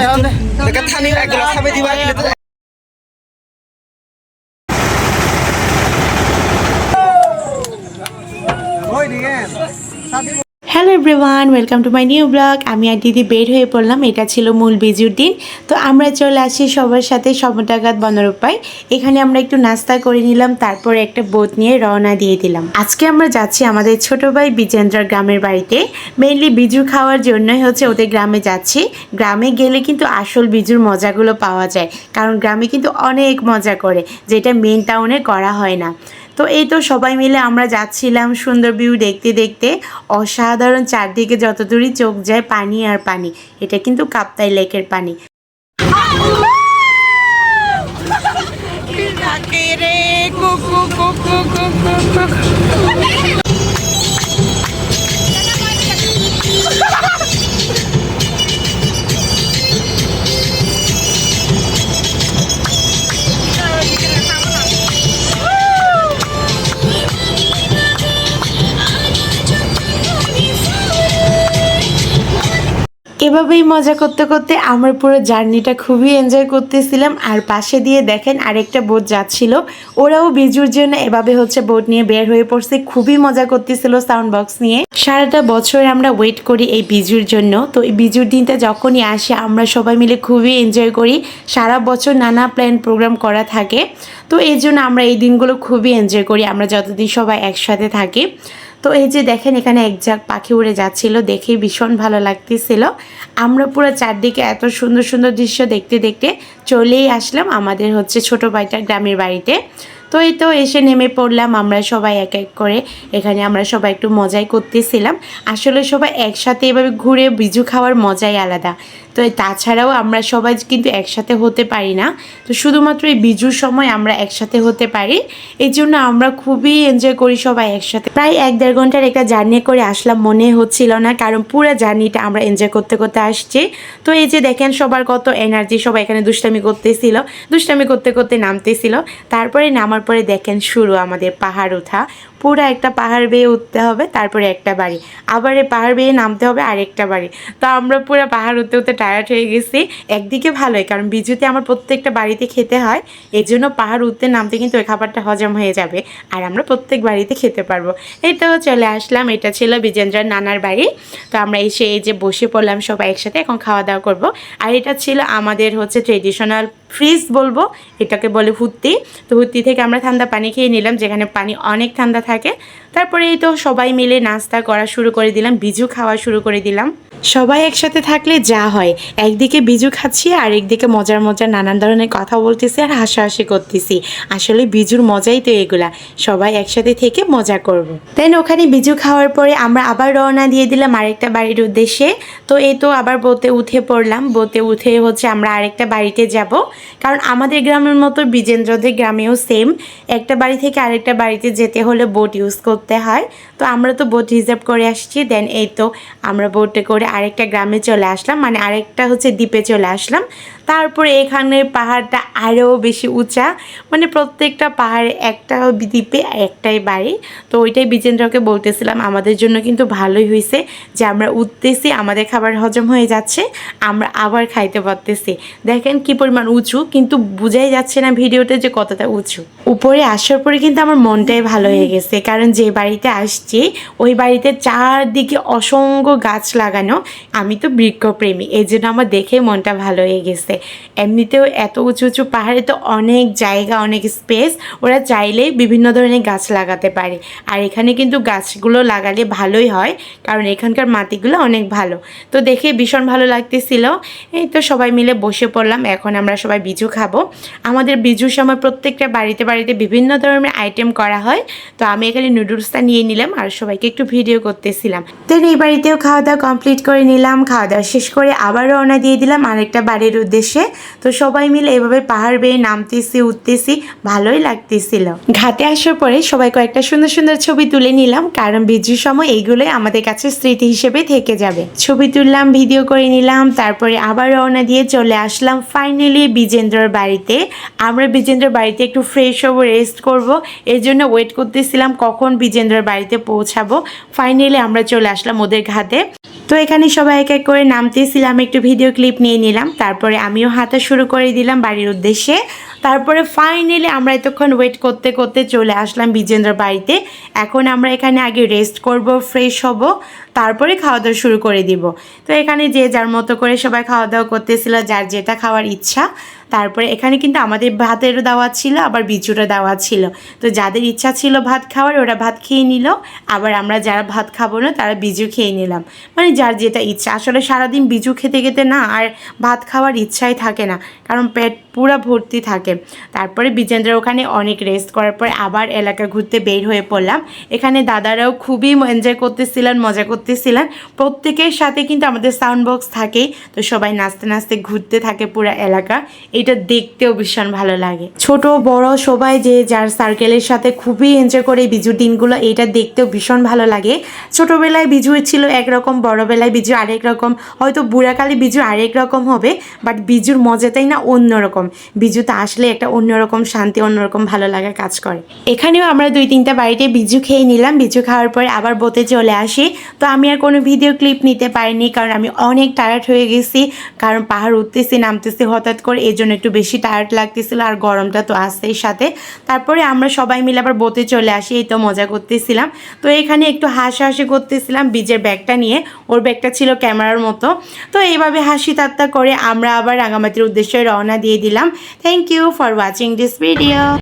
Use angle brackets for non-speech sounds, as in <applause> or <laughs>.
dekat tani এক glass খাবে দিবা গেলে তো ওই দিকে hello everyone welcome to my new blog আমি আর দিদি বের হয়ে পড়লাম, এটা ছিল মূল বিজুর দিন তো আমরা চলে আসি সবার সাথে সমটাঘাত বনরূপায়। এখানে আমরা একটু নাস্তা করে নিলাম, তারপরে একটা বোট নিয়ে রওনা দিয়ে দিলাম। আজকে আমরা যাচ্ছি আমাদের ছোট ভাই বিজেন্দ্র গ্রামের বাড়িতে। মেইনলি বিজু খাওয়ার জন্যই হচ্ছে ওদের গ্রামে যাচ্ছি। গ্রামে গেলে কিন্তু আসল বিজুর মজাগুলো পাওয়া যায়, কারণ গ্রামে কিন্তু অনেক মজা করে, যেটা মেন টাউনে করা হয় না। তো এই তো সবাই মিলে আমরা যাচ্ছিলাম সুন্দর ভিউ দেখতে দেখতে। অসাধারণ চারদিকে যতদূরই চোখ যায় পানি আর পানি। এটা কিন্তু কাপ্তাই লেকের পানি। <laughs> এভাবেই মজা করতে করতে আমার পুরো জার্নিটা খুবই এনজয় করতেছিলাম। আর পাশে দিয়ে দেখেন আরেকটা বোট যাচ্ছিল। ওরাও বিজুর জন্য এভাবে হচ্ছে বোট নিয়ে বের হয়ে পড়ছে। খুবই মজা করতেছিল সাউন্ড বক্স নিয়ে। সারাটা বছর আমরা ওয়েট করি এই বিজুর জন্য। তো এই বিজুর দিনটা যখনই আসে, আমরা সবাই মিলে খুবই এনজয় করি। সারা বছর নানা প্ল্যান প্রোগ্রাম করা থাকে। তো এই জন্য আমরা এই দিনগুলো খুবই এনজয় করি। আমরা যতদিন সবাই একসাথে থাকি। তো এই যে দেখেন এখানে এক ঝাঁক পাখি উড়ে যাচ্ছিল দেখে ভীষণ ভালো লাগতেছিল। আমরা পুরো চারদিকে এত সুন্দর সুন্দর দৃশ্য দেখতে দেখতে চলেই আসলাম আমাদের হচ্ছে ছোট ভাইটার গ্রামের বাড়িতে। তো এই তো এসে নেমে পড়লাম, আমরা সবাই এক এক করে। এখানে আমরা সবাই একটু মজাই করতেছিলাম। আসলে সবাই একসাথে এভাবে ঘুরে বিজু খাওয়ার মজাই আলাদা। তো তাছাড়াও আমরা সবাই কিন্তু একসাথে হতে পারি না। তো শুধুমাত্র এই বিজুর সময় আমরা একসাথে হতে পারি। এই জন্য আমরা খুবই এনজয় করি সবাই একসাথে। প্রায় এক দেড় ঘণ্টার একটা জার্নি করে আসলাম, মনে হচ্ছিল না, কারণ পুরো জার্নিটা আমরা এনজয় করতে করতে আসছি। তো এই যে দেখেন সবার কত এনার্জি সবাই এখানে দুষ্টামি করতেছিল, দুষ্টামি করতে করতে নামতেছিল। তারপরে নামার পরে দেখেন শুরু আমাদের পাহাড় ওঠা। পুরো একটা পাহাড় বেয়ে উঠতে হবে, তারপরে একটা বাড়ি। আবার এই পাহাড় বেয়ে নামতে হবে আরেকটা বাড়ি। তো আমরা পুরো পাহাড় উঠতে উঠতে টায়ার্ড হয়ে গেছি। একদিকে ভালোই, কারণ বিজুতে আমার প্রত্যেকটা বাড়িতে খেতে হয়। এই জন্য পাহাড় উঠতে নামতে কিন্তু ওই খাবারটা হজম হয়ে যাবে। আর আমরা প্রত্যেক বাড়িতে খেতে পারব। তো চলে আসলাম, এটা ছিল বিজেন্দ্রার নানার বাড়ি। তো আমরা এসে এই যে বসে পড়লাম সবাই একসাথে, এখন খাওয়া দাওয়া করব। আর এটা ছিল আমাদের হচ্ছে ট্রেডিশনাল ফ্রিজ বলব, এটাকে বলে হুত্তি। তো হুত্তি থেকে আমরা ঠান্ডা পানি খেয়ে নিলাম, যেখানে পানি অনেক ঠান্ডা থাকে। তারপরে এই তো সবাই মিলে নাস্তা করা শুরু করে দিলাম, বিজু খাওয়া শুরু করে দিলাম। সবাই একসাথে থাকলে যা হয়, একদিকে বিজু খাচ্ছি, আর একদিকে মজার মজার নানান ধরনের কথা বলতেছি আর হাসাহাসি করতেছি। আসলে বিজুর মজাই তো এগুলা, সবাই একসাথে থেকে মজা করব। দেন ওখানে বিজু খাওয়ার পরে আমরা আবার রওনা দিয়ে দিলাম আরেকটা বাড়ির উদ্দেশ্যে। তো এই তো আবার বোতে উঠে পড়লাম বোতে উঠে হচ্ছে আমরা আরেকটা বাড়িতে যাব। কারণ আমাদের গ্রামের মতো বিজেন্দ্রদের গ্রামেও সেম একটা বাড়ি থেকে আরেকটা বাড়িতে যেতে হলে বোট ইউজ করতে হয়। তো আমরা তো বোট রিজার্ভ করে আসছি দেন এই তো আমরা বোটে করে আরেকটা গ্রামে চলে আসলাম। মানে আরেকটা হচ্ছে দ্বীপে চলে আসলাম। তারপরে এখানের পাহাড়টা আরও বেশি উঁচা। মানে প্রত্যেকটা পাহাড়ে একটা দ্বীপে একটাই বাড়ি। তো ওইটাই বিজেন্দ্রকে বলতেছিলাম, আমাদের জন্য কিন্তু ভালোই হয়েছে যে আমরা উঠতেছি, আমাদের খাবার হজম হয়ে যাচ্ছে, আমরা আবার খাইতে পারতেছি। দেখেন কি পরিমাণ উঁচু, কিন্তু বোঝাই যাচ্ছে না ভিডিওতে যে কতটা উঁচু। উপরে আসার পরে কিন্তু আমার মনটাই ভালো হয়ে গেছে। কারণ যে বাড়িতে আসছি, ওই বাড়িতে চারদিকে অসংখ্য গাছ লাগানো। আমি তো বৃক্ষপ্রেমী, এই জন্য আমার দেখে মনটা ভালো হয়ে গেছে। এমনিতেও এত উঁচু উঁচু পাহাড়ে তো অনেক জায়গা, অনেক স্পেস ওরা চাইলেই বিভিন্ন ধরনের গাছ লাগাতে পারে। আর এখানে কিন্তু গাছগুলো লাগালে ভালোই হয়, কারণ এখানকার মাটিগুলো অনেক ভালো। তো দেখে ভীষণ ভালো লাগতেছিল। এই তো সবাই মিলে বসে পড়লাম, এখন আমরা সবাই বিজু খাব। আমাদের বিজুর সময় প্রত্যেকটা বাড়িতে বাড়িতে বিভিন্ন ধরনের আইটেম করা হয়, তো আমি এখানে নুডলসটা নিয়ে নিলাম আর সবাইকে একটু ভিডিও করতেছিলাম। দেন এই বাড়িতেও খাওয়া দাওয়া কমপ্লিট করে নিলাম খাওয়া দাওয়া শেষ করে আবার রওনা দিয়ে দিলাম আরেকটা বাড়ির উদ্দেশ্যে। তো সবাই মিলে এভাবে পাহাড় বেয়ে নামতেছি, উঠতেছি, ভালোই লাগতেছিল। ঘাটে আসার পরে সবাই কয়েকটা সুন্দর সুন্দর ছবি তুলে নিলাম, কারণ বিজুর সময় এইগুলোই আমাদের কাছে স্মৃতি হিসেবে থেকে যাবে। ছবি তুললাম ভিডিও করে নিলাম, তারপরে আবার রওনা দিয়ে চলে আসলাম ফাইনালি বিজেন্দ্রর বাড়িতে। আমরা বিজেন্দ্রর বাড়িতে একটু ফ্রেশ হব রেস্ট করব। এর জন্য ওয়েট করতেছিলাম কখন বিজেন্দ্রর বাড়িতে পৌঁছাবো। ফাইনালি আমরা চলে আসলাম ওদের ঘাতে তো এখানে সবাই এক এক করে নামতেছিলাম, একটু ভিডিও ক্লিপ নিয়ে নিলাম, তারপরে আমিও হাঁটা শুরু করে দিলাম বাড়ির উদ্দেশ্যে। তারপরে ফাইনালি আমরা এতক্ষণ ওয়েট করতে করতে চলে আসলাম বিজেন্দ্র বাড়িতে। এখন আমরা এখানে আগে রেস্ট করব ফ্রেশ হব, তারপরে খাওয়া দাওয়া শুরু করে দিব। তো এখানে যে যার মতো করে সবাই খাওয়া দাওয়া করতেছিল, যার যেটা খাওয়ার ইচ্ছা তারপরে এখানে কিন্তু আমাদের ভাতেরও দাওয়াত ছিল, আবার বিচুরও দাওয়াত ছিল। তো যাদের ইচ্ছা ছিল ভাত খাওয়ার, ওরা ভাত খেয়ে নিল। আবার আমরা যারা ভাত খাব না, তারা বিজু খেয়ে নিলাম। মানে যার যেটা ইচ্ছা। আসলে সারাদিন বিজু খেতে খেতে না আর ভাত খাওয়ার ইচ্ছাই থাকে না। কারণ পেট পুরো ভর্তি থাকে। তারপরে বিজেন্দ্র ওখানে অনেক রেস্ট করার পর আবার এলাকা ঘুরতে বের হয়ে পড়লাম। এখানে দাদারাও খুবই এনজয় করতেছিলেন, মজা করতেছিলেন। প্রত্যেকের সাথে কিন্তু আমাদের সাউন্ড বক্স থাকেই তো সবাই নাচতে নাচতে ঘুরতে থাকে পুরো এলাকা। এটা দেখতেও ভীষণ ভালো লাগে। ছোট, বড় সবাই যে যার সার্কেলের সাথে খুবই এনজয় করে বিজুর দিনগুলো, এটা দেখতেও ভীষণ ভালো লাগে। ছোটবেলায় বিজু ছিল একরকম, বড়বেলায় বিজু আরেক রকম, হয়তো বুড়াকালে বিজু আরেক রকম হবে বাট বিজুর মজাটাই না অন্যরকম। বিজুতে আসলে একটা অন্যরকম শান্তি, অন্যরকম ভালো লাগা কাজ করে। এখানেও আমরা দুই তিনটা বাড়িতে বিজু খেয়ে নিলাম, বিজু খাওয়ার পরে আবার বোতে চলে আসি। তো আমি আর কোনো ভিডিও ক্লিপ নিতে পারিনি, কারণ আমি অনেক টায়ার্ড হয়ে গেছি, কারণ পাহাড় উঠতেছি, নামতেছি হঠাৎ করে এই জন্য একটু বেশি টায়ার্ড লাগতেছিল আর গরমটা তো আসতেই সাথে। তারপরে আমরা সবাই মিলে আবার বোতে চলে আসি, এই তো মজা করতেছিলাম। তো এখানে একটু হাসাহাসি করতেছিলাম বীজের ব্যাগটা নিয়ে, ওর ব্যাগটা ছিল ক্যামেরার মতো। তো এইভাবে হাসি ঠাট্টা করে আমরা আবার রাঙামাটির উদ্দেশ্যে রওনা দিয়ে দিলাম। Thank you for watching this video